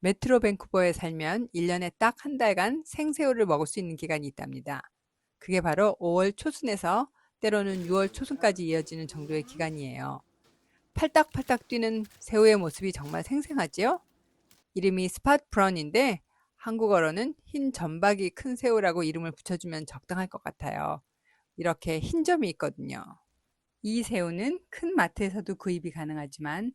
메트로 밴쿠버에 살면 1년에 딱 한 달간 생새우를 먹을 수 있는 기간이 있답니다. 그게 바로 5월 초순에서 때로는 6월 초순까지 이어지는 정도의 기간이에요. 팔딱팔딱 뛰는 새우의 모습이 정말 생생하지요? 이름이 스팟 브런인데 한국어로는 흰 점박이 큰 새우라고 이름을 붙여주면 적당할 것 같아요. 이렇게 흰 점이 있거든요. 이 새우는 큰 마트에서도 구입이 가능하지만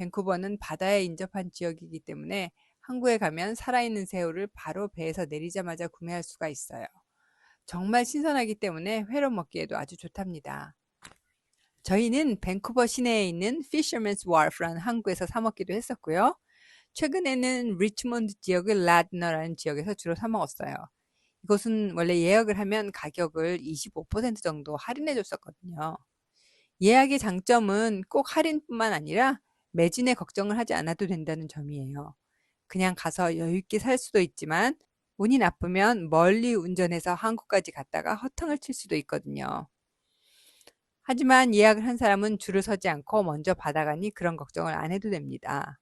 밴쿠버는 바다에 인접한 지역이기 때문에 항구에 가면 살아있는 새우를 바로 배에서 내리자마자 구매할 수가 있어요. 정말 신선하기 때문에 회로 먹기에도 아주 좋답니다. 저희는 밴쿠버 시내에 있는 Fisherman's Wharf라는 항구에서 사 먹기도 했었고요. 최근에는 리치몬드 지역의 라드너라는 지역에서 주로 사 먹었어요. 이곳은 원래 예약을 하면 가격을 25% 정도 할인해 줬었거든요. 예약의 장점은 꼭 할인뿐만 아니라 매진의 걱정을 하지 않아도 된다는 점이에요. 그냥 가서 여유있게 살 수도 있지만 운이 나쁘면 멀리 운전해서 한국까지 갔다가 허탕을 칠 수도 있거든요. 하지만 예약을 한 사람은 줄을 서지 않고 먼저 받아가니 그런 걱정을 안 해도 됩니다.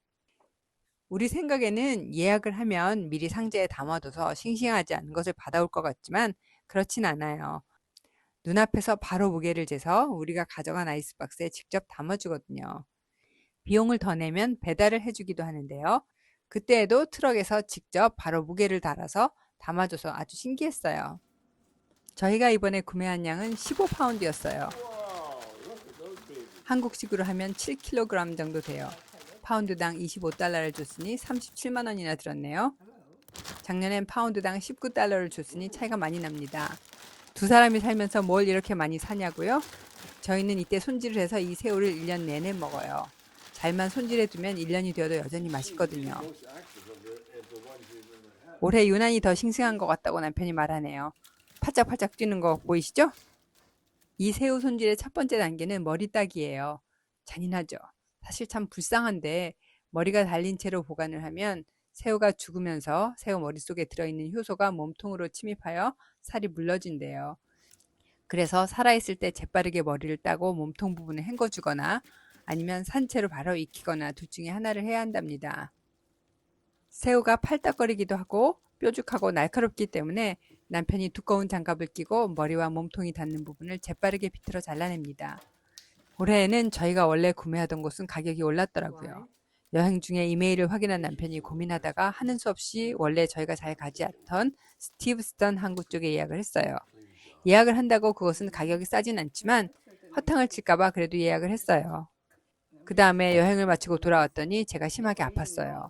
우리 생각에는 예약을 하면 미리 상자에 담아둬서 싱싱하지 않은 것을 받아올 것 같지만 그렇진 않아요. 눈앞에서 바로 무게를 재서 우리가 가져간 아이스박스에 직접 담아주거든요. 비용을 더 내면 배달을 해주기도 하는데요. 그때에도 트럭에서 직접 바로 무게를 달아서 담아줘서 아주 신기했어요. 저희가 이번에 구매한 양은 15파운드였어요. 한국식으로 하면 7kg 정도 돼요. 파운드당 25달러를 줬으니 37만 원이나 들었네요. 작년엔 파운드당 19달러를 줬으니 차이가 많이 납니다. 두 사람이 살면서 뭘 이렇게 많이 사냐고요? 저희는 이때 손질을 해서 이 새우를 1년 내내 먹어요. 잘만 손질해 두면 1년이 되어도 여전히 맛있거든요. 올해 유난히 더 싱싱한 것 같다고 남편이 말하네요. 팔짝팔짝 뛰는 거 보이시죠? 이 새우 손질의 첫 번째 단계는 머리 따기예요. 잔인하죠. 사실 참 불쌍한데 머리가 달린 채로 보관을 하면 새우가 죽으면서 새우 머릿속에 들어있는 효소가 몸통으로 침입하여 살이 물러진대요. 그래서 살아있을 때 재빠르게 머리를 따고 몸통 부분을 헹궈주거나 아니면 산채로 바로 익히거나 둘 중에 하나를 해야 한답니다. 새우가 팔딱거리기도 하고 뾰족하고 날카롭기 때문에 남편이 두꺼운 장갑을 끼고 머리와 몸통이 닿는 부분을 재빠르게 비틀어 잘라냅니다. 올해에는 저희가 원래 구매하던 곳은 가격이 올랐더라고요. 여행 중에 이메일을 확인한 남편이 고민하다가 하는 수 없이 원래 저희가 잘 가지 않던 스티브스턴 항구 쪽에 예약을 했어요. 예약을 한다고 그것은 가격이 싸진 않지만 허탕을 칠까봐 그래도 예약을 했어요. 그 다음에 여행을 마치고 돌아왔더니 제가 심하게 아팠어요.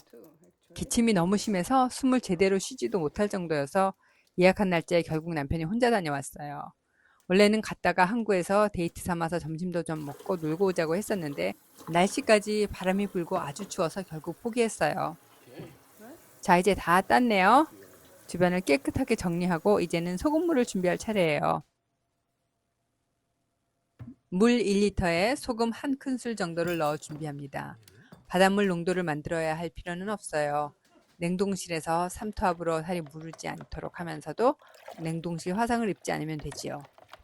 기침이 너무 심해서 숨을 제대로 쉬지도 못할 정도여서 예약한 날짜에 결국 남편이 혼자 다녀왔어요. 원래는 갔다가 항구에서 데이트 삼아서 점심도 좀 먹고 놀고 오자고 했었는데 날씨까지 바람이 불고 아주 추워서 결국 포기했어요. 자 이제 다 땄네요. 주변을 깨끗하게 정리하고 이제는 소금물을 준비할 차례예요. 물 1리터에 소금 한 큰술 정도를 넣어 준비합니다. 바닷물 농도를 만들어야 할 필요는 없어요. 냉동실에서 삼투압으로 살이 무르지 않도록 하면서도 냉동실 화상을 입지 않으면 되지요.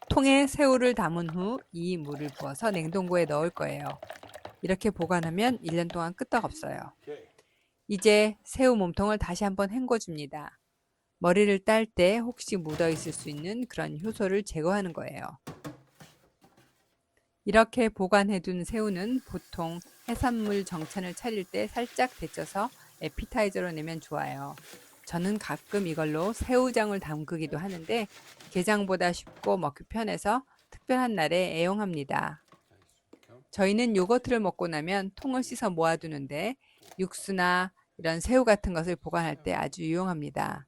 통에 새우를 담은 후 이 물을 부어서 냉동고에 넣을 거예요. 이렇게 보관하면 1년 동안 끄떡없어요. 이제 새우 몸통을 다시 한번 헹궈줍니다. 머리를 딸 때 혹시 묻어 있을 수 있는 그런 효소를 제거하는 거예요. 이렇게 보관해둔 새우는 보통 해산물 정찬을 차릴 때 살짝 데쳐서 에피타이저로 내면 좋아요. 저는 가끔 이걸로 새우장을 담그기도 하는데 게장보다 쉽고 먹기 편해서 특별한 날에 애용합니다. 저희는 요거트를 먹고 나면 통을 씻어 모아두는데 육수나 이런 새우 같은 것을 보관할 때 아주 유용합니다.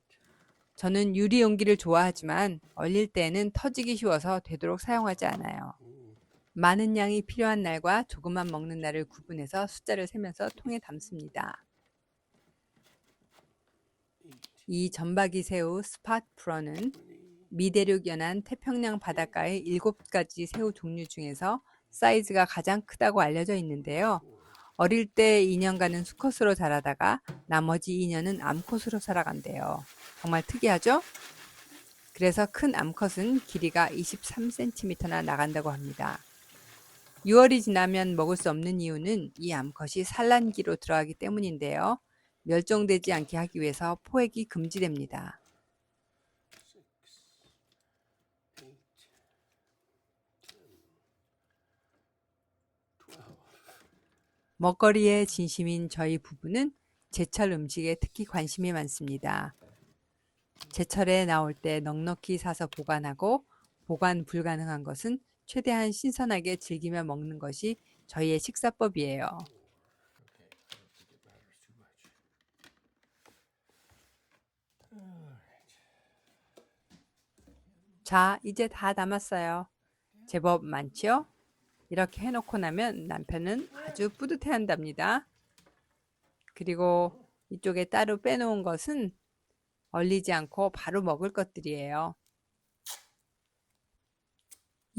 저는 유리 용기를 좋아하지만 얼릴 때에는 터지기 쉬워서 되도록 사용하지 않아요. 많은 양이 필요한 날과 조금만 먹는 날을 구분해서 숫자를 세면서 통에 담습니다. 이 점박이 새우 스팟 프로는 미대륙 연안 태평양 바닷가의 일곱 가지 새우 종류 중에서 사이즈가 가장 크다고 알려져 있는데요. 어릴 때 2년간은 수컷으로 자라다가 나머지 2년은 암컷으로 살아간대요. 정말 특이하죠? 그래서 큰 암컷은 길이가 23cm나 나간다고 합니다. 6월이 지나면 먹을 수 없는 이유는 이 암컷이 산란기로 들어가기 때문인데요. 멸종되지 않게 하기 위해서 포획이 금지됩니다. 먹거리에 진심인 저희 부부는 제철 음식에 특히 관심이 많습니다. 제철에 나올 때 넉넉히 사서 보관하고 보관 불가능한 것은 최대한 신선하게 즐기며 먹는 것이 저희의 식사법이에요. 자, 이제 다 담았어요. 제법 많지요? 이렇게 해놓고 나면 남편은 아주 뿌듯해 한답니다. 그리고 이쪽에 따로 빼놓은 것은 얼리지 않고 바로 먹을 것들이에요.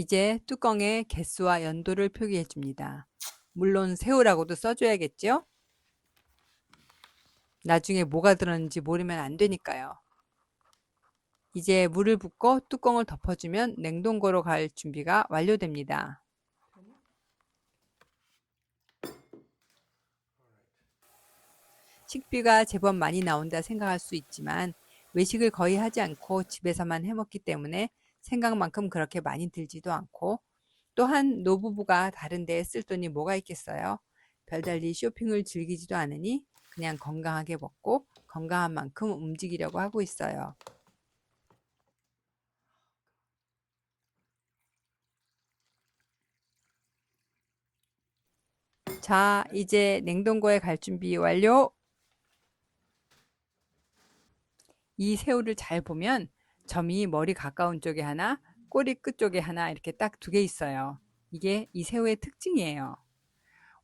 이제 뚜껑에 개수와 연도를 표기해 줍니다. 물론 새우라고도 써줘야겠죠? 나중에 뭐가 들었는지 모르면 안 되니까요. 이제 물을 붓고 뚜껑을 덮어주면 냉동고로 갈 준비가 완료됩니다. 식비가 제법 많이 나온다 생각할 수 있지만 외식을 거의 하지 않고 집에서만 해먹기 때문에 생각만큼 그렇게 많이 들지도 않고 또한 노부부가 다른 데에 쓸 돈이 뭐가 있겠어요. 별달리 쇼핑을 즐기지도 않으니 그냥 건강하게 먹고 건강한 만큼 움직이려고 하고 있어요. 자, 이제 냉동고에 갈 준비 완료. 이 새우를 잘 보면 점이 머리 가까운 쪽에 하나, 꼬리 끝 쪽에 하나 이렇게 딱 두 개 있어요. 이게 이 새우의 특징이에요.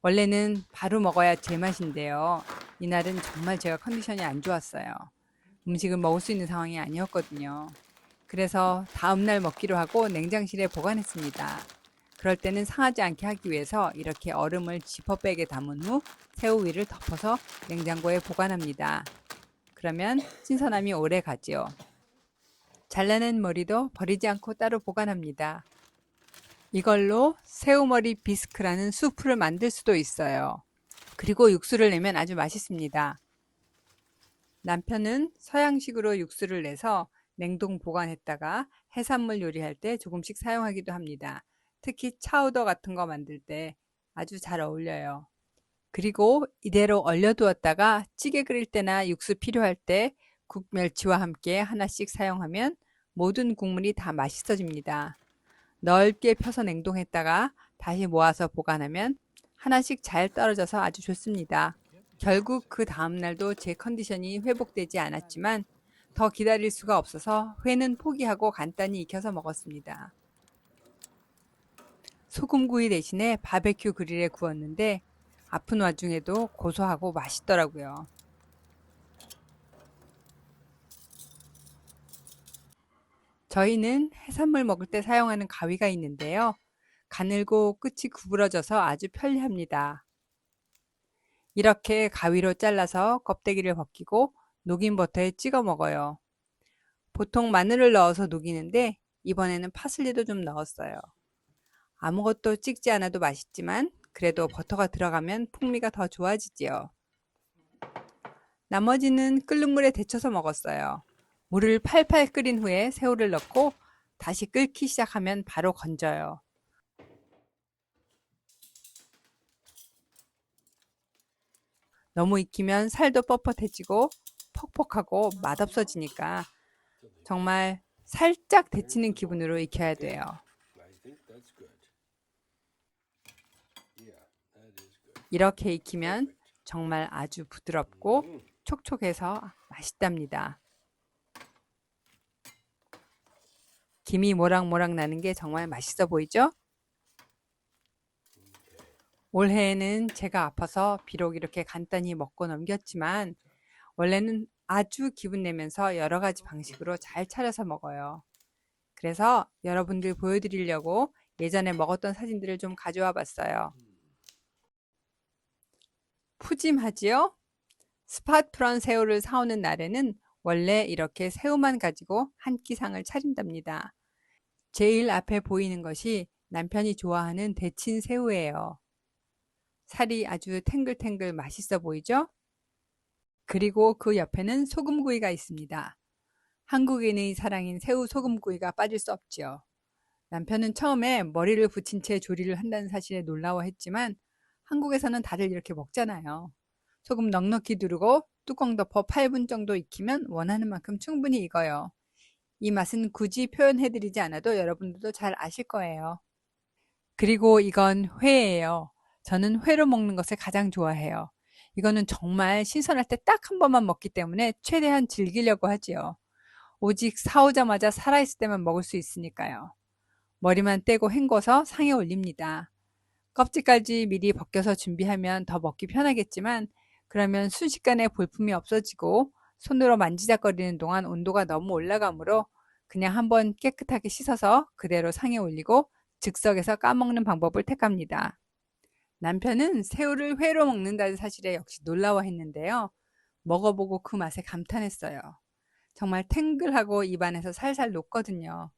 원래는 바로 먹어야 제맛인데요. 이날은 정말 제가 컨디션이 안 좋았어요. 음식을 먹을 수 있는 상황이 아니었거든요. 그래서 다음날 먹기로 하고 냉장실에 보관했습니다. 그럴 때는 상하지 않게 하기 위해서 이렇게 얼음을 지퍼백에 담은 후 새우 위를 덮어서 냉장고에 보관합니다. 그러면 신선함이 오래 가지요. 잘라낸 머리도 버리지 않고 따로 보관합니다. 이걸로 새우머리 비스크라는 수프를 만들 수도 있어요. 그리고 육수를 내면 아주 맛있습니다. 남편은 서양식으로 육수를 내서 냉동 보관했다가 해산물 요리할 때 조금씩 사용하기도 합니다. 특히 차우더 같은 거 만들 때 아주 잘 어울려요. 그리고 이대로 얼려두었다가 찌개 끓일 때나 육수 필요할 때 국멸치와 함께 하나씩 사용하면 모든 국물이 다 맛있어집니다. 넓게 펴서 냉동했다가 다시 모아서 보관하면 하나씩 잘 떨어져서 아주 좋습니다. 결국 그 다음날도 제 컨디션이 회복되지 않았지만 더 기다릴 수가 없어서 회는 포기하고 간단히 익혀서 먹었습니다. 소금구이 대신에 바베큐 그릴에 구웠는데 아픈 와중에도 고소하고 맛있더라고요. 저희는 해산물 먹을 때 사용하는 가위가 있는데요. 가늘고 끝이 구부러져서 아주 편리합니다. 이렇게 가위로 잘라서 껍데기를 벗기고 녹인 버터에 찍어 먹어요. 보통 마늘을 넣어서 녹이는데 이번에는 파슬리도 좀 넣었어요. 아무것도 찍지 않아도 맛있지만 그래도 버터가 들어가면 풍미가 더 좋아지지요. 나머지는 끓는 물에 데쳐서 먹었어요. 물을 팔팔 끓인 후에 새우를 넣고 다시 끓기 시작하면 바로 건져요. 너무 익히면 살도 뻣뻣해지고 퍽퍽하고 맛없어지니까 정말 살짝 데치는 기분으로 익혀야 돼요. 이렇게 익히면 정말 아주 부드럽고 촉촉해서 맛있답니다. 김이 모락모락 나는 게 정말 맛있어 보이죠? 올해에는 제가 아파서 비록 이렇게 간단히 먹고 넘겼지만 원래는 아주 기분 내면서 여러 가지 방식으로 잘 차려서 먹어요. 그래서 여러분들 보여드리려고 예전에 먹었던 사진들을 좀 가져와 봤어요. 푸짐하지요? 스팟프런 새우를 사오는 날에는 원래 이렇게 새우만 가지고 한 끼상을 차린답니다. 제일 앞에 보이는 것이 남편이 좋아하는 데친 새우예요. 살이 아주 탱글탱글 맛있어 보이죠? 그리고 그 옆에는 소금구이가 있습니다. 한국인의 사랑인 새우 소금구이가 빠질 수 없지요. 남편은 처음에 머리를 붙인 채 조리를 한다는 사실에 놀라워했지만 한국에서는 다들 이렇게 먹잖아요. 소금 넉넉히 두르고 뚜껑 덮어 8분 정도 익히면 원하는 만큼 충분히 익어요. 이 맛은 굳이 표현해드리지 않아도 여러분들도 잘 아실 거예요. 그리고 이건 회예요. 저는 회로 먹는 것을 가장 좋아해요. 이거는 정말 신선할 때 딱 한 번만 먹기 때문에 최대한 즐기려고 하지요. 오직 사오자마자 살아있을 때만 먹을 수 있으니까요. 머리만 떼고 헹궈서 상에 올립니다. 껍질까지 미리 벗겨서 준비하면 더 먹기 편하겠지만 그러면 순식간에 볼품이 없어지고 손으로 만지작거리는 동안 온도가 너무 올라가므로 그냥 한번 깨끗하게 씻어서 그대로 상에 올리고 즉석에서 까먹는 방법을 택합니다. 남편은 새우를 회로 먹는다는 사실에 역시 놀라워했는데요. 먹어보고 그 맛에 감탄했어요. 정말 탱글하고 입안에서 살살 녹거든요.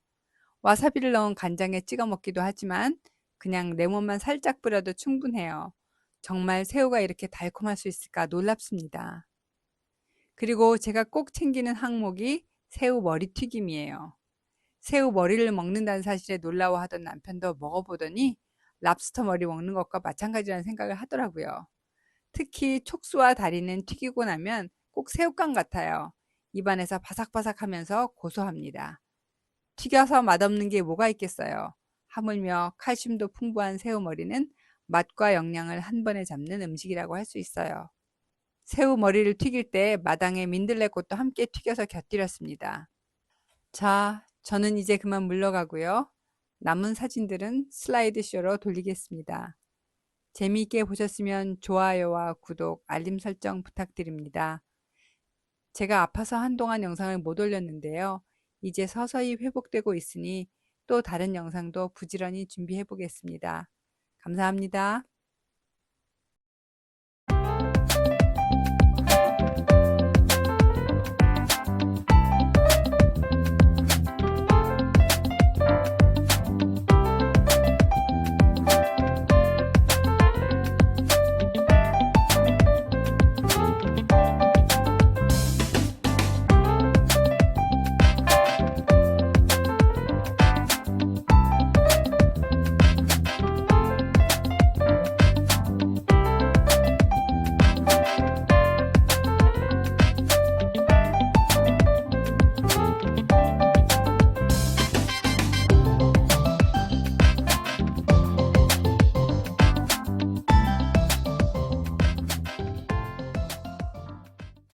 와사비를 넣은 간장에 찍어 먹기도 하지만 그냥 레몬만 살짝 뿌려도 충분해요. 정말 새우가 이렇게 달콤할 수 있을까 놀랍습니다. 그리고 제가 꼭 챙기는 항목이 새우 머리 튀김이에요. 새우 머리를 먹는다는 사실에 놀라워하던 남편도 먹어보더니 랍스터 머리 먹는 것과 마찬가지라는 생각을 하더라고요. 특히 촉수와 다리는 튀기고 나면 꼭 새우깡 같아요. 입안에서 바삭바삭하면서 고소합니다. 튀겨서 맛없는 게 뭐가 있겠어요. 하물며 칼슘도 풍부한 새우머리는 맛과 영양을 한 번에 잡는 음식이라고 할 수 있어요. 새우 머리를 튀길 때 마당에 민들레꽃도 함께 튀겨서 곁들였습니다. 자, 저는 이제 그만 물러가고요. 남은 사진들은 슬라이드쇼로 돌리겠습니다. 재미있게 보셨으면 좋아요와 구독, 알림 설정 부탁드립니다. 제가 아파서 한동안 영상을 못 올렸는데요. 이제 서서히 회복되고 있으니 또 다른 영상도 부지런히 준비해 보겠습니다. 감사합니다.